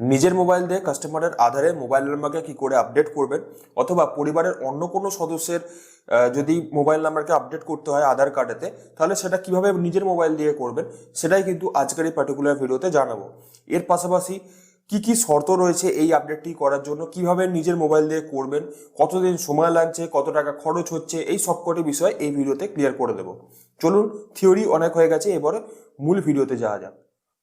নিজের মোবাইল দিয়ে কাস্টমারের আধারে মোবাইল নাম্বারকে কি করে আপডেট করবেন? অথবা পরিবারের অন্য কোনো সদস্যের যদি মোবাইল নাম্বারকে আপডেট করতে হয় আধার কার্ডেতে তাহলে সেটা কীভাবে নিজের মোবাইল দিয়ে করবেন? সেটাই কিন্তু আজকের এই পার্টিকুলার ভিডিওতে জানাব। এর পাশাপাশি কি কি শর্ত রয়েছে এই আপডেটটি করার জন্য? কীভাবে নিজের মোবাইল দিয়ে করবেন? কতদিন সময় লাগছে? কত টাকা খরচ হচ্ছে? এই সবকটি বিষয় এই ভিডিওতে ক্লিয়ার করে দেবো। চলুন থিওরি অনেক হয়ে গেছে, এবারে মূল ভিডিওতে যাওয়া যাক।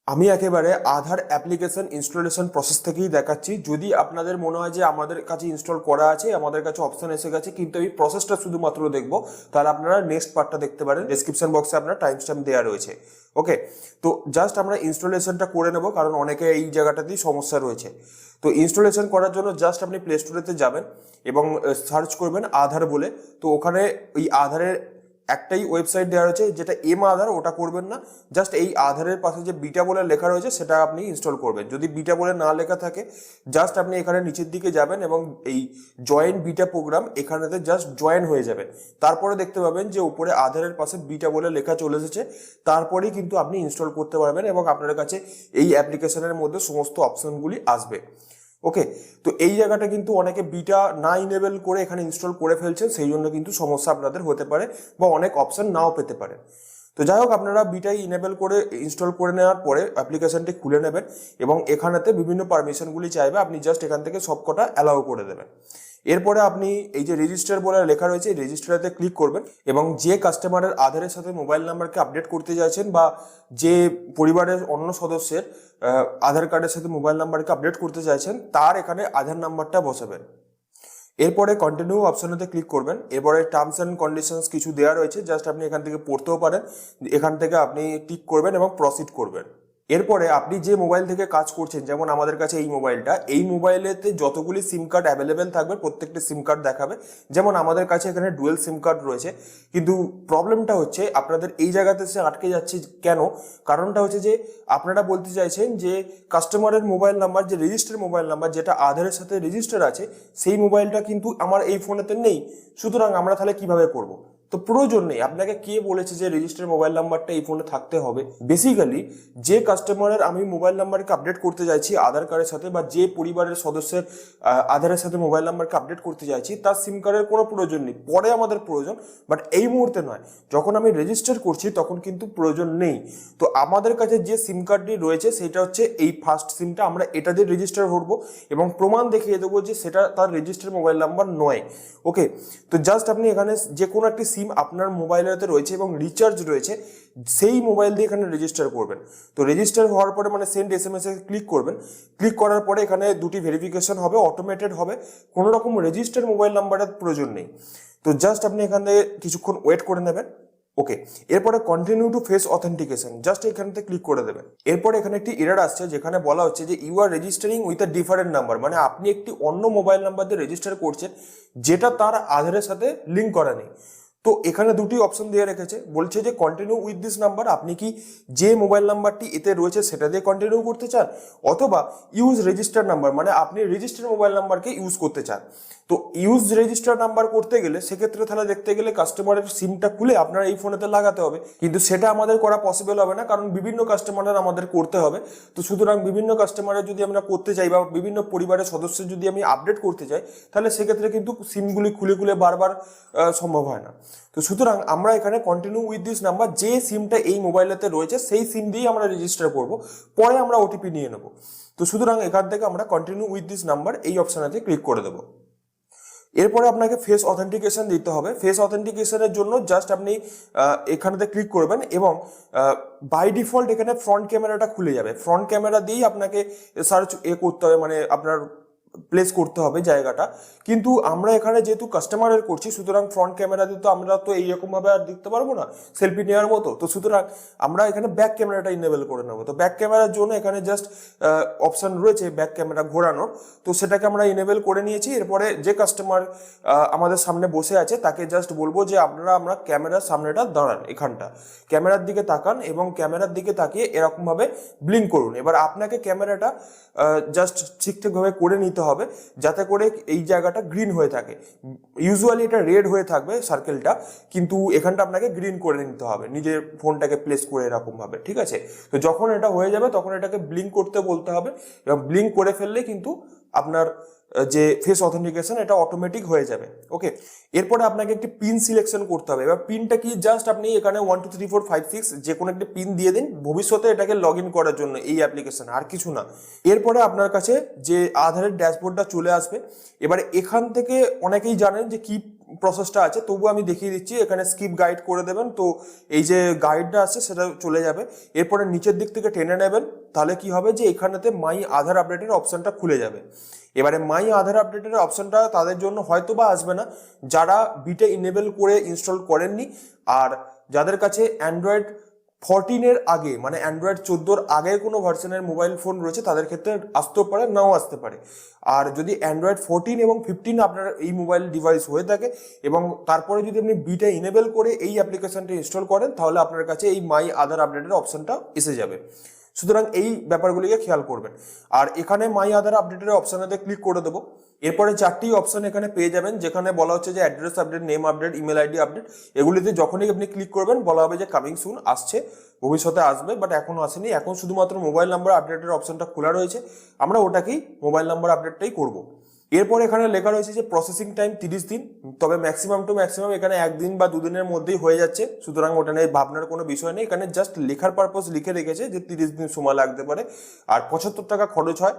আমি একেবারে আধার অ্যাপ্লিকেশন ইনস্টলেশন প্রসেস থেকেই দেখাচ্ছি। যদি আপনাদের মনে হয় যে আমাদের কাছে ইনস্টল করা আছে, আমাদের কাছে অপশন এসে গেছে, কিন্তু এই প্রসেসটা শুধুমাত্র দেখব, তাহলে আপনারা নেক্সট পার্টটা দেখতে পারেন। ডেসক্রিপশন বক্সে আপনার টাইম স্ট্যাম্প দেওয়া রয়েছে। ওকে তো জাস্ট আমরা ইনস্টলেশনটা করে নেব, কারণ অনেকে এই জায়গাটাতেই সমস্যা রয়েছে। তো ইনস্টলেশন করার জন্য জাস্ট আপনি প্লে স্টোরেতে যাবেন এবং সার্চ করবেন আধার বলে। তো ওখানে ওই আধারের একটাই ওয়েবসাইট দেওয়া রয়েছে, যেটা এম আধার ওটা করবেন না। জাস্ট এই আধারের পাশে যে বিটা বলে লেখা রয়েছে, সেটা আপনি ইনস্টল করবেন। যদি বিটা বলে না লেখা থাকে জাস্ট আপনি এখানে নিচের দিকে যাবেন এবং এই জয়েন বিটা প্রোগ্রাম এখানেতে জাস্ট জয়েন হয়ে যাবেন। তারপরে দেখতে পাবেন যে উপরে আধারের পাশে বিটা বলে লেখা চলে এসেছে। তারপরেই কিন্তু আপনি ইনস্টল করতে পারবেন এবং আপনার কাছে এই অ্যাপ্লিকেশনের মধ্যে সমস্ত অপশনগুলি আসবে। ওকে তো এই জায়গাটা কিন্তু অনেকে বিটা না ইনেবল করে এখানে ইনস্টল করে ফেলছেন, সেই জন্য কিন্তু সমস্যা আপনাদের হতে পারে বা অনেক অপশান নাও পেতে পারে। তো যাই হোক, আপনারা বিটাই ইনেবল করে ইনস্টল করে নেওয়ার পরে অ্যাপ্লিকেশনটি খুলে নেবেন এবং এখানেতে বিভিন্ন পারমিশনগুলি চাইবে, আপনি জাস্ট এখান থেকে সবকটা অ্যালাউ করে দেবেন। এরপরে আপনি এই যে রেজিস্টার বলে লেখা রয়েছে রেজিস্টারেতে ক্লিক করবেন এবং যে কাস্টমারের আধারের সাথে মোবাইল নাম্বারকে আপডেট করতে চাইছেন বা যে পরিবারের অন্য সদস্যের আধার কার্ডের সাথে মোবাইল নাম্বারকে আপডেট করতে চাইছেন তার এখানে আধার নাম্বারটা বসাবেন। এরপরে কন্টিনিউ অপশনেতে ক্লিক করবেন। এরপরে টার্মস অ্যান্ড কন্ডিশনস কিছু দেওয়া রয়েছে জাস্ট আপনি এখান থেকে পড়তেও পারেন। এখান থেকে আপনি টিক করবেন এবং প্রসিড করবেন। এরপরে আপনি যে মোবাইল থেকে কাজ করছেন, যেমন আমাদের কাছে এই মোবাইলটা এই মোবাইলেতে যতগুলি সিম কার্ড অ্যাভেলেবেল থাকবে, প্রত্যেকটি সিম কার্ড দেখাবে। যেমন আমাদের কাছে এখানে ডুয়েল সিম কার্ড রয়েছে। কিন্তু প্রবলেমটা হচ্ছে, আপনাদের এই জায়গাতে সে আটকে যাচ্ছে কেন? কারণটা হচ্ছে যে, আপনারা বলতে চাইছেন যে কাস্টমারের মোবাইল নাম্বার যে রেজিস্টার মোবাইল নাম্বার যেটা আধারের সাথে রেজিস্টার আছে, সেই মোবাইলটা কিন্তু আমার এই ফোনেতে নেই। সুতরাং আমরা তাহলে কীভাবে করব? তো প্রয়োজন নেই। আপনাকে কে বলেছে যে রেজিস্টার মোবাইল নাম্বারটা এই ফোনে থাকতে হবে? বেসিক্যালি যে কাস্টমারের আমি মোবাইল নাম্বারকে আপডেট করতে চাইছি আধার কার্ডের সাথে বা যে পরিবারের সদস্যের আধারের সাথে মোবাইল নাম্বারকে আপডেট করতে চাইছি তার সিম কার্ডের কোনো প্রয়োজন নেই। পরে আমাদের প্রয়োজন বাট এই মুহূর্তে নয়। যখন আমি রেজিস্টার করছি, তখন কিন্তু প্রয়োজন নেই। তো আমাদের কাছে যে সিম কার্ডটি রয়েছে, সেটা হচ্ছে এই ফার্স্ট সিমটা আমরা এটা দিয়ে রেজিস্টার করব এবং প্রমাণ দেখিয়ে দেবো যে সেটা তার রেজিস্টার মোবাইল নাম্বার নয়। ওকে তো জাস্ট আপনি এখানে যে কোনো একটি সিম আপনার মোবাইলেতে রয়েছে এবং রিচার্জ রয়েছে, সেই মোবাইল দিয়ে এখানে রেজিস্টার করবেন। তো রেজিস্টার হওয়ার পরে মানে সেন্ড এস এম এস এ ক্লিক করবেন। ক্লিক করার পরে এখানে দুটি ভেরিফিকেশন হবে অটোমেটেড হবে। কোনো রকম রেজিস্টার মোবাইল নাম্বারের প্রয়োজন নেই। তো জাস্ট আপনি এখান কিছুক্ষণ ওয়েট করে নেবেন। ওকে এরপরে continue to face authentication just এখানে ক্লিক করে দেবেন। এরপরে এখানে একটি এরার আসছে, যেখানে বলা হচ্ছে যে you are registering with a different number মানে আপনি একটি অন্য মোবাইল নাম্বার দিয়ে রেজিস্টার করছেন, যেটা তার আধারের সাথে লিঙ্ক করা নেই। তো এখানে দুটি অপশন দিয়ে রেখেছে। বলছে যে কন্টিনিউ উইথ দিস নাম্বার আপনি কি যে মোবাইল নাম্বারটি এতে রয়েছে সেটা দিয়ে কন্টিনিউ করতে চান? অথবা ইউজ রেজিস্টার নাম্বার মানে আপনি রেজিস্টার মোবাইল নাম্বারকে ইউজ করতে চান। তো ইউজ রেজিস্টার নাম্বার করতে গেলে সেক্ষেত্রে তাহলে দেখতে গেলে কাস্টমারের সিমটা খুলে আপনার এই ফোনেতে লাগাতে হবে। কিন্তু সেটা আমাদের করা পসিবল হবে না, কারণ বিভিন্ন কাস্টমারের আমাদের করতে হবে। তো সুতরাং বিভিন্ন কাস্টমারের যদি আমরা করতে চাই বা বিভিন্ন পরিবারের সদস্যের যদি আমি আপডেট করতে চাই, তাহলে সেক্ষেত্রে কিন্তু সিমগুলি খুলে খুলে বারবার সম্ভব হয় না। তো সুতরাং আমরা এখানে কন্টিনিউ উইথ দিস নাম্বার যে সিমটা এই মোবাইলেতে রয়েছে, সেই সিম দিয়েই আমরা রেজিস্টার করব। পরে আমরা ওটিপি নিয়ে নেব। তো সুতরাং এখান থেকে আমরা কন্টিনিউ উইথ দিস নাম্বার এই অপশানেতে ক্লিক করে দেবো। এরপরে আপনাকে ফেস অথেন্টিকেশন দিতে হবে। ফেস অথেন্টিকেশনের জন্য জাস্ট আপনি এখানেতে ক্লিক করবেন এবং বাই ডিফল্ট এখানে ফ্রন্ট ক্যামেরাটা খুলে যাবে। ফ্রন্ট ক্যামেরা দিয়েই আপনাকে সার্চ এ করতে হবে মানে আপনার প্লেস করতে হবে জায়গাটা। কিন্তু আমরা এখানে যেহেতু কাস্টমারের করছি, সুতরাং ফ্রন্ট ক্যামেরা দিয়ে তো আমরা তো এইরকমভাবে আর দেখতে পারব না সেলফি নেওয়ার মতো। তো সুতরাং আমরা এখানে ব্যাক ক্যামেরাটা ইনেবল করে নেব। তো ব্যাক ক্যামেরার জন্য এখানে জাস্ট অপশন রয়েছে ব্যাক ক্যামেরা ঘোরানোর। তো সেটাকে আমরা ইনেবল করে নিয়েছি। এরপরে যে কাস্টমার আমাদের সামনে বসে আছে, তাকে জাস্ট বলব যে আপনারা, আমরা ক্যামেরার সামনেটা দাঁড়ান এখানটা। ক্যামেরার দিকে তাকান এবং ক্যামেরার দিকে তাকিয়ে এরকমভাবে ব্লিঙ্ক করুন। এবার আপনাকে ক্যামেরাটা জাস্ট ঠিকঠাকভাবে করে নিতে হবে, যাতে করে এই জায়গাটা গ্রিন হয়ে থাকে। ইউজুয়ালি এটা রেড হয়ে থাকবে সার্কেলটা কিন্তু এখানটা আপনাকে গ্রিন করে নিতে হবে, নিজের ফোনটাকে প্লেস করে এরকমভাবে, ঠিক আছে? তো যখন এটা হয়ে যাবে, তখন এটাকে ব্লিঙ্ক করতে বলতে হবে, এবং ব্লিঙ্ক করে ফেললে কিন্তু আপনার যে ফেস অথেন্টিকেশন এটা অটোমেটিক হয়ে যাবে। ওকে এরপরে আপনাকে একটি পিন সিলেকশন করতে হবে। এবার পিনটা কি? জাস্ট আপনি এখানে one two three four five six যে কোনো একটি পিন দিয়ে দিন। ভবিষ্যতে এটাকে লগ ইন করার জন্য এই অ্যাপ্লিকেশন আর কিছু না। এরপরে আপনার কাছে যে আধারের ড্যাশবোর্ডটা চলে আসবে, এবার এখান থেকে অনেকেই জানেন যে কি প্রসেসটা আছে তবু আমি দেখিয়ে দিচ্ছি, এখানে স্কিপ গাইড করে দেবেন। তো এই যে গাইডটা আছে, সেটা চলে যাবে। এরপরে নিচের দিক থেকে টেনে নেবেন, তাহলে কি হবে যে এখানেতে মাই আধার আপডেটের অপশানটা খুলে যাবে। এবারে মাই আধার আপডেটের অপশানটা তাদের জন্য হয়তো বা আসবে না। যারা বিটে ইনেবল করে ইনস্টল করেননি, আর যাদের কাছে অ্যান্ড্রয়েড ফোরটিনের আগে মানে অ্যান্ড্রয়েড চোদ্দোর আগে কোনো ভার্সনের মোবাইল ফোন রয়েছে, তাদের ক্ষেত্রে আসতেও পারে, নাও আসতে পারে। আর যদি অ্যান্ড্রয়েড ফোরটিন এবং ফিফটিন আপনার এই মোবাইল ডিভাইস হয়ে থাকে, এবং তারপরে যদি আপনি বিটা ইনেবল করে এই অ্যাপ্লিকেশনটা ইনস্টল করেন, তাহলে আপনার কাছে এই মাই আধার আপডেটের অপশনটা এসে যাবে। সুতরাং এই ব্যাপারগুলিকে খেয়াল করবেন। আর এখানে মাই আধার আপডেটের অপশানেতে ক্লিক করে দেবো। এরপরে চারটি অপশন এখানে পেয়ে যাবেন, যেখানে বলা হচ্ছে যে address update name update email ID update এগুলিতে যখনই আপনি ক্লিক করবেন, বলা হবে যে কামিং সুন আসছে, ভবিষ্যতে আসবে বাট এখনও আসেনি। এখন শুধুমাত্র মোবাইল নাম্বার আপডেটের অপশনটা খোলা রয়েছে। আমরা ওটাকেই মোবাইল নাম্বার আপডেটটাই করব। এরপর এখানে লেখা রয়েছে যে প্রসেসিং টাইম তিরিশ দিন, তবে ম্যাক্সিমাম টু ম্যাক্সিমাম এখানে একদিন বা দুদিনের মধ্যেই হয়ে যাচ্ছে। সুতরাং ওটা নিয়ে ভাবনার কোনো বিষয় নেই। এখানে জাস্ট লেখার পারপোজ লিখে রেখেছে যে তিরিশ দিন সময় লাগতে পারে, আর পঁচাত্তর টাকা খরচ হয়।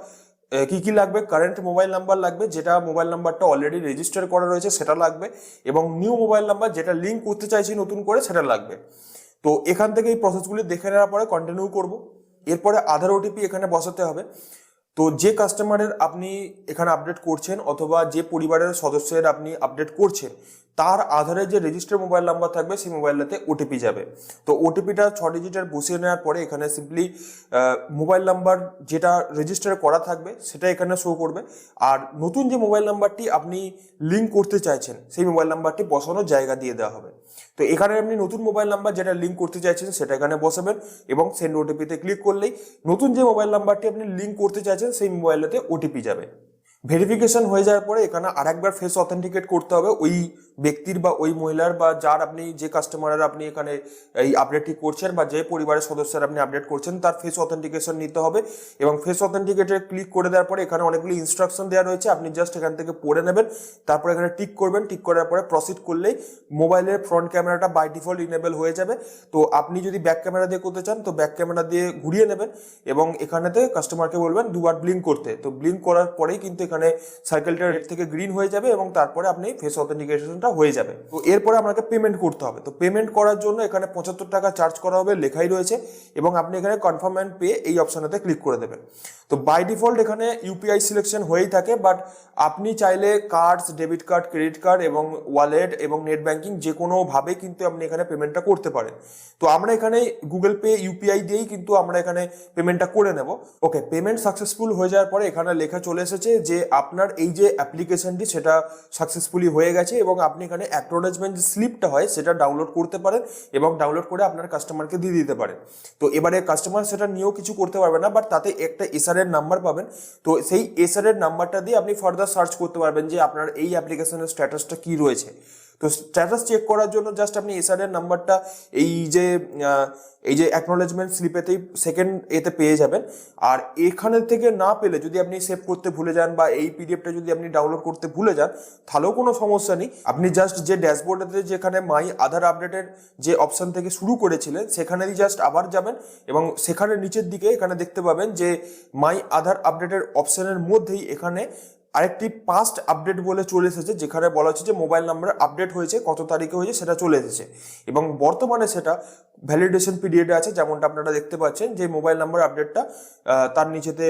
কি কি লাগবে? কারেন্ট মোবাইল নাম্বার লাগবে, যেটা মোবাইল নাম্বারটা অলরেডি রেজিস্টার করা রয়েছে, সেটা লাগবে। এবং নিউ মোবাইল নাম্বার যেটা লিঙ্ক করতে চাইছি নতুন করে, সেটা লাগবে। তো এখান থেকে এই প্রসেসগুলি দেখে নেওয়ার পরে কন্টিনিউ করব। এরপরে আধার ওটিপি এখানে বসাতে হবে। তো যে কাস্টমারের আপনি এখানে আপডেট করছেন অথবা যে পরিবারের সদস্যের আপনি আপডেট করছেন, তার আধারে যে রেজিস্টার মোবাইল নাম্বার থাকবে, সেই মোবাইলটাতে ওটিপি যাবে। তো ওটিপিটা ছ ডিজিটের বসিয়ে নেওয়ার পরে এখানে সিম্পলি মোবাইল নাম্বার যেটা রেজিস্টার করা থাকবে, সেটা এখানে শো করবে। আর নতুন যে মোবাইল নাম্বারটি আপনি লিঙ্ক করতে চাইছেন, সেই মোবাইল নাম্বারটি বসানোর জায়গা দিয়ে দেওয়া হবে। তো এখানে আপনি নতুন মোবাইল নাম্বার যেটা লিঙ্ক করতে চাইছেন, সেটা এখানে বসাবেন এবং সেন্ড ওটিপিতে ক্লিক করলেই নতুন যে মোবাইল নাম্বারটি আপনি লিঙ্ক করতে চাইছেন, সেই মোবাইলেতে ওটিপি যাবে। ভেরিফিকেশন হয়ে যাওয়ার পরে এখানে আরেকবার ফেস অথেন্টিকেট করতে হবে ওই ব্যক্তির বা ওই মহিলার বা যার আপনি যে কাস্টমারের আপনি এখানে এই আপডেটটি করছেন বা যে পরিবারের সদস্যের আপনি আপডেট করছেন, তার ফেস অথেন্টিকেশন নিতে হবে এবং ফেস অথেন্টিকেটে ক্লিক করে দেওয়ার পরে এখানে অনেকগুলি ইনস্ট্রাকশন দেওয়া রয়েছে, আপনি জাস্ট এখান থেকে পড়ে নেবেন, তারপর এখানে টিক করবেন টিক করার পরে প্রসিড করলেই মোবাইলের ফ্রন্ট ক্যামেরাটা বাই ডিফল্ট ইনেবল হয়ে যাবে। তো আপনি যদি ব্যাক ক্যামেরা দিয়ে করতে চান, তো ব্যাক ক্যামেরা দিয়ে ঘুরিয়ে নেবেন এবং এখানেতে কাস্টমারকে বলবেন দুবার ব্লিঙ্ক করতে। তো ব্লিঙ্ক করার পরেই কিন্তু এখানে সাইকেলটা রেড থেকে গ্রিন হয়ে যাবে এবং তারপরে আপনি ফেস অথেন্টিকেশনটা হয়ে যাবে। তো এরপরে আপনাকে পেমেন্ট করতে হবে। তো পেমেন্ট করার জন্য এখানে পঁচাত্তর টাকা চার্জ করা হবে, লেখাই রয়েছে এবং আপনি এখানে কনফার্ম অ্যান্ড পে এই অপশনেতে ক্লিক করে দেবেন। তো বাই ডিফল্ট এখানে ইউপিআই সিলেকশন হয়েই থাকে বাট আপনি চাইলে cards debit card credit card এবং ওয়ালেট এবং নেট ব্যাঙ্কিং যে কোনোভাবে কিন্তু আপনি এখানে পেমেন্টটা করতে পারেন। তো আমরা এখানে গুগল পে ইউপিআই দিয়েই কিন্তু আমরা এখানে পেমেন্টটা করে নেব। ওকে পেমেন্ট সাকসেসফুল হয়ে যাওয়ার পরে এখানে লেখা চলে এসেছে যে আপনার এই যে অ্যাপ্লিকেশনটি সেটা সাকসেসফুলি হয়ে গেছে এবং আপনি এখানে অ্যাকনোলেজমেন্ট যে স্লিপটা হয়, সেটা ডাউনলোড করতে পারেন এবং ডাউনলোড করে আপনার কাস্টমারকে দিয়ে দিতে পারেন। তো এবারে কাস্টমার সেটা নিয়েও কিছু করতে পারবে না বাট তাতে একটা এসআর এর নাম্বার পাবেন। তো সেই এসআর এর নাম্বারটা দিয়ে আপনি ফার্দার সার্চ করতে পারবেন যে আপনার এই অ্যাপ্লিকেশনের স্ট্যাটাসটা কী রয়েছে। তো স্ট্যাটাস চেক করার জন্য জাস্ট আপনি এসআর এর নাম্বারটা এই যে এই যে অ্যাকনোলেজমেন্ট স্লিপেতেই সেকেন্ড এতে পেয়ে যাবেন। আর এখানে থেকে না পেলে যদি আপনি সেভ করতে ভুলে যান বা এই পিডিএফটা যদি আপনি ডাউনলোড করতে ভুলে যান, তাহলেও কোনো সমস্যা নেই। আপনি জাস্ট যে ড্যাশবোর্ডেতে যেখানে মাই আধার আপডেটের যে অপশান থেকে শুরু করেছিলেন সেখানেই জাস্ট আবার যাবেন এবং সেখানে নিচের দিকে এখানে দেখতে পাবেন যে মাই আধার আপডেটের অপশানের মধ্যেই এখানে আরেকটি পাস্ট আপডেট বলে চলে এসেছে, যেখানে বলা হচ্ছে যে মোবাইল নাম্বার আপডেট হয়েছে, কত তারিখে হয়েছে সেটা চলে এসেছে। এবং বর্তমানে সেটা ভ্যালিডেশন পিরিয়ডে আছে, যেমনটা আপনারা দেখতে পাচ্ছেন, যে মোবাইল নাম্বার আপডেটটা তার নিচেতে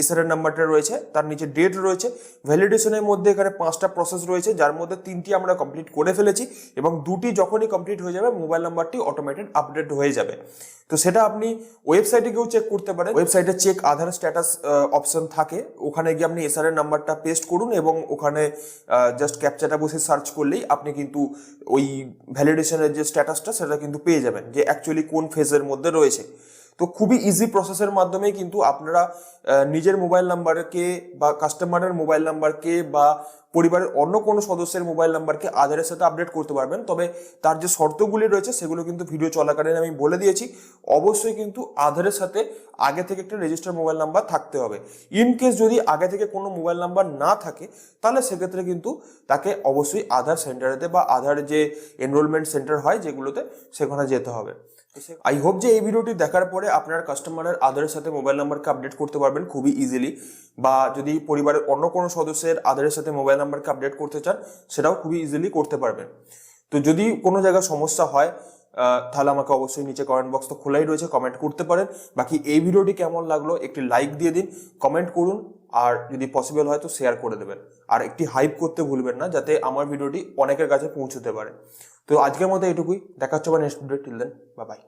এসআর নাম্বারটা রয়েছে, তার নিচে ডেট রয়েছে। ভ্যালিডেশনের মধ্যে এখানে পাঁচটা প্রসেস রয়েছে, যার মধ্যে তিনটি আমরা কমপ্লিট করে ফেলেছি এবং দুটি যখনই কমপ্লিট হয়ে যাবে মোবাইল নাম্বারটি অটোমেটেড আপডেট হয়ে যাবে। তো সেটা আপনি ওয়েবসাইটে গিয়েও চেক করতে পারেন। ওয়েবসাইটে চেক আধার স্ট্যাটাস অপশন থাকে। ওখানে গিয়ে আপনি এসআর এর নাম্বারটা পেস্ট করুন এবং ওখানে জাস্ট ক্যাপচাটা বসে সার্চ করলেই আপনি কিন্তু ওই ভ্যালিডেশনের যে স্ট্যাটাসটা সেটা কিন্তু পেয়ে যাবেন। যে অ্যাকচুয়ালি কোন ফেজের মধ্যে রয়েছে। তো খুবই ইজি প্রসেসের মাধ্যমে কিন্তু আপনারা নিজের মোবাইল নাম্বারকে বা কাস্টমারের মোবাইল নাম্বারকে বা পরিবারের অন্য কোনো সদস্যের মোবাইল নাম্বারকে আধারের সাথে আপডেট করতে পারবেন। তবে তার যে শর্তগুলি রয়েছে সেগুলো কিন্তু ভিডিও চলাকালীন আমি বলে দিয়েছি। অবশ্যই কিন্তু আধারের সাথে আগে থেকে একটা রেজিস্টার মোবাইল নাম্বার থাকতে হবে। ইন কেস যদি আগে থেকে কোনো মোবাইল নাম্বার না থাকে, তাহলে সেক্ষেত্রে কিন্তু তাকে অবশ্যই আধার সেন্টারেতে বা আধার যে এনরোলমেন্ট সেন্টার হয় যেগুলোতে সেখানে যেতে হবে। আই হোপ যে এই ভিডিওটি দেখার পরে আপনার কাস্টমারের আধারের সাথে মোবাইল নাম্বারকে আপডেট করতে পারবেন খুবই ইজিলি বা যদি পরিবারের অন্য কোনো সদস্যের আধারের সাথে মোবাইল নাম্বারকে আপডেট করতে চান, সেটাও খুবই ইজিলি করতে পারবেন। তো যদি কোনো জায়গায় সমস্যা হয় তাহলে আমাকে অবশ্যই নিচে কমেন্ট বক্স তো খোলাই রয়েছে কমেন্ট করতে পারেন। বাকি এই ভিডিওটি কেমন লাগল একটি লাইক দিয়ে দিন কমেন্ট করুন, আর যদি পসিবল হয় তো শেয়ার করে দেবেন। আর একটি হাইপ করতে ভুলবেন না, যাতে আমার ভিডিওটি অনেকের কাছে পৌঁছতে পারে। তো আজকের মতো এটুকুই দেখা হচ্ছে আবার নেক্সট ভিডিও টিল দেন বা বাই